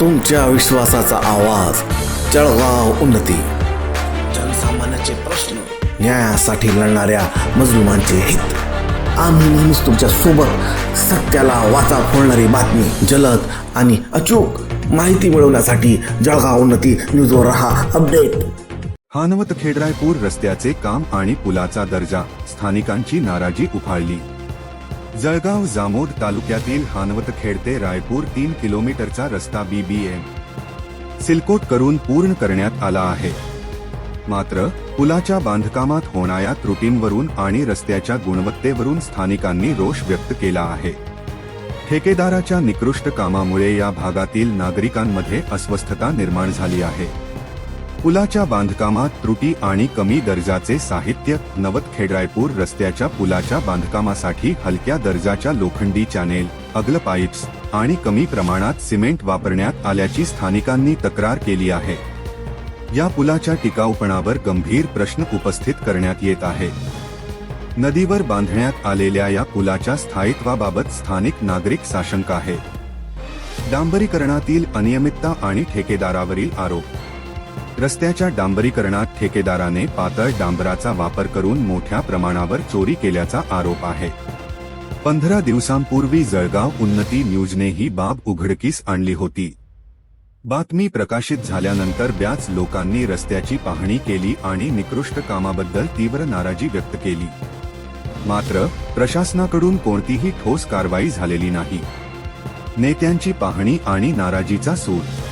तुमच्या विश्वासाचा आवाज. जळगाव उन्नती. जनसामान्याचे प्रश्न न्यायासाठी लढणाऱ्या मजलुमांचे हित. आम्ही नेहमीच तुमच्यासोबत सत्याला वाचा फोडणारी बातमी जलद आणि अचूक माहिती मिळवण्यासाठी जळगाव उन्नती न्यूजवर रहा. अपडेट. हानवत खेडरायपूर रस्त्याचे काम आणि पुलाचा दर्जा. स्थानिकांची नाराजी उफाळली. जळगाव जामोद तालुक्यातील हानवतखेड ते रायपूर तीन किलोमीटरचा रस्ता बीबीएम सिलकोट करून पूर्ण करण्यात आला आहे. मात्र पुलाच्या बांधकामात होणाऱ्या त्रुटींवरून आणि रस्त्याच्या गुणवत्तेवरून स्थानिकांनी रोष व्यक्त केला आहे. ठेकेदाराच्या निकृष्ट कामामुळे या भागातील नागरिकांमध्ये अस्वस्थता निर्माण झाली आहे. पुलाच्या बांधकामात त्रुटी आणि कमी दर्जाचे साहित्य नवत खेडरायपूर रस्त्याच्या पुलाच्या बांधकामासाठी हलक्या दर्जाच्या लोखंडी चॅनेल अग्ल पाईप्स आणि कमी प्रमाणात सिमेंट वापरण्यात आल्याची स्थानिकांनी तक्रार केली आहे. या पुलाच्या टिकाऊपणावर गंभीर प्रश्न उपस्थित करण्यात येत आहे. नदीवर बांधण्यात आलेल्या या पुलाच्या स्थायित्वाबाबत स्थानिक नागरिक साशंक आहे. डांबरीकरणातील अनियमितता आणि ठेकेदारावरील आरोप रस्त्याच्या डांबरीकरणात ठेकेदाराने पातळ डांबराचा वापर करून मोठ्या प्रमाणावर चोरी केल्याचा आरोप आहे. पंधरा दिवसांपूर्वी जळगाव उन्नती न्यूजने ही बाब उघडकीस आणली होती. बातमी प्रकाशित झाल्यानंतर बऱ्याच लोकांनी रस्त्याची पाहणी केली आणि निकृष्ट कामाबद्दल तीव्र नाराजी व्यक्त केली. मात्र प्रशासनाकडून कोणतीही ठोस कारवाई झालेली नाही. नेत्यांची पाहणी आणि नाराजीचा सूर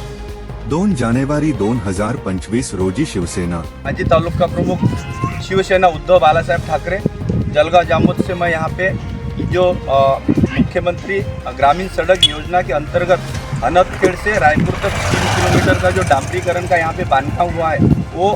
दोन जानेवारी दोन हज़ार पंचवीस रोजी शिवसेना. माजी तालुका प्रमुख शिवसेना उद्धव बालासाहेब ठाकरे, जलगांव जामोद से मैं यहाँ पे जो मुख्यमंत्री ग्रामीण सड़क योजना के अंतर्गत अनदखेड़ से रायपुर तक तीन किलोमीटर का जो डांबरीकरण का यहाँ पे बांधकाम हुआ है, वो,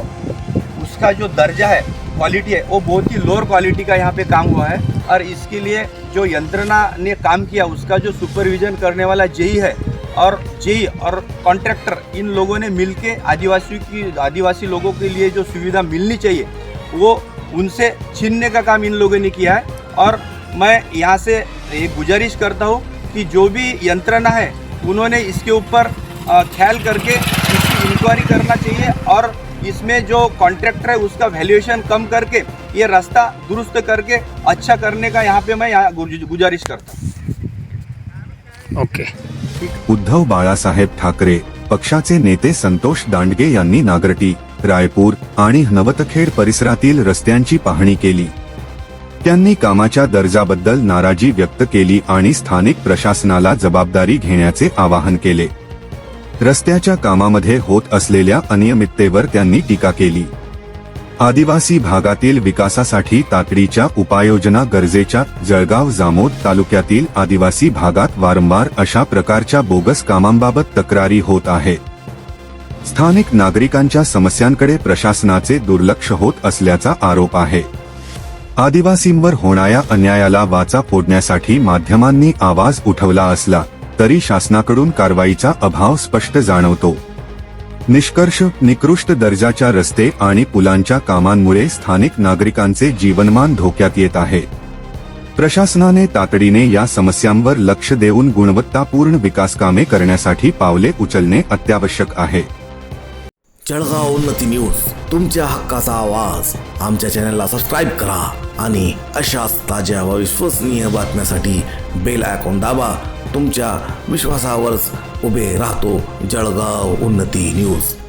उसका जो दर्जा है क्वालिटी है, वो बहुत ही लोअर क्वालिटी का यहाँ पे काम हुआ है। और इसके लिए जो यंत्रणा ने काम किया, उसका जो सुपरविजन करने वाला जेई है और जेई और कॉन्ट्रैक्टर, इन लोगों ने मिल के आदिवासी की, आदिवासी लोगों के लिए जो सुविधा मिलनी चाहिए, वो उनसे छीनने का काम इन लोगों ने किया है। और मैं यहाँ से ये गुजारिश करता हूँ कि जो भी यंत्रणा है, उन्होंने इसके ऊपर ख्याल करके इसकी इंक्वायरी करना चाहिए और इसमें जो कॉन्ट्रैक्टर है, उसका वैल्यूएशन कम करके, ये रास्ता दुरुस्त करके अच्छा करने का यहाँ पे मैं यहाँ गुजारिश करता हूँ। ओके उद्धव बाळासाहेब ठाकरे पक्षाचे नेते संतोष दांडगे यांनी नागरटी रायपूर आणि नवतखेड परिसरातील रस्त्यांची पाहणी केली. त्यांनी कामाच्या दर्जाबद्दल नाराजी व्यक्त केली आणि स्थानिक प्रशासनाला जबाबदारी घेण्याचे आवाहन केले. रस्त्याच्या कामामध्ये होत असलेल्या अनियमिततेवर त्यांनी टीका केली. आदिवासी भागातील विकासासाठी तातडीच्या उपाययोजना गरजेच्या जळगाव जामोद तालुक्यातील आदिवासी भागात वारंवार अशा प्रकारच्या बोगस कामांबाबत तक्रारी होत आहे. स्थानिक नागरिकांच्या समस्यांकडे प्रशासनाचे दुर्लक्ष होत असल्याचा आरोप आहे. आदिवासींवर होणाऱ्या अन्यायाला वाचा फोडण्यासाठी माध्यमांनी आवाज उठवला असला तरी शासनाकडून कारवाईचा अभाव स्पष्ट जाणवतो. निष्कर्ष निकृष्ट दर्जाच्या रस्ते आणि पुलांच्या कामांमुळे स्थानिक नागरिकांचे जीवनमान धोक्यात येत आहे. प्रशासनाने तातडीने या समस्यांवर लक्ष देऊन गुणवत्तापूर्ण विकास कामे करण्यासाठी पावले उचलणे अत्यावश्यक आहे. जळगाव उन्नती न्यूज तुमच्या हक्काचा आवाज. आमच्या चॅनलला सबस्क्राईब करा. आणि अशाच ताज्या व विश्वसनीय बातम्यासाठी बेल आयकॉन दाबा. तुमच्या विश्वासावरच उभे राहतो जळगाव उन्नती न्यूज.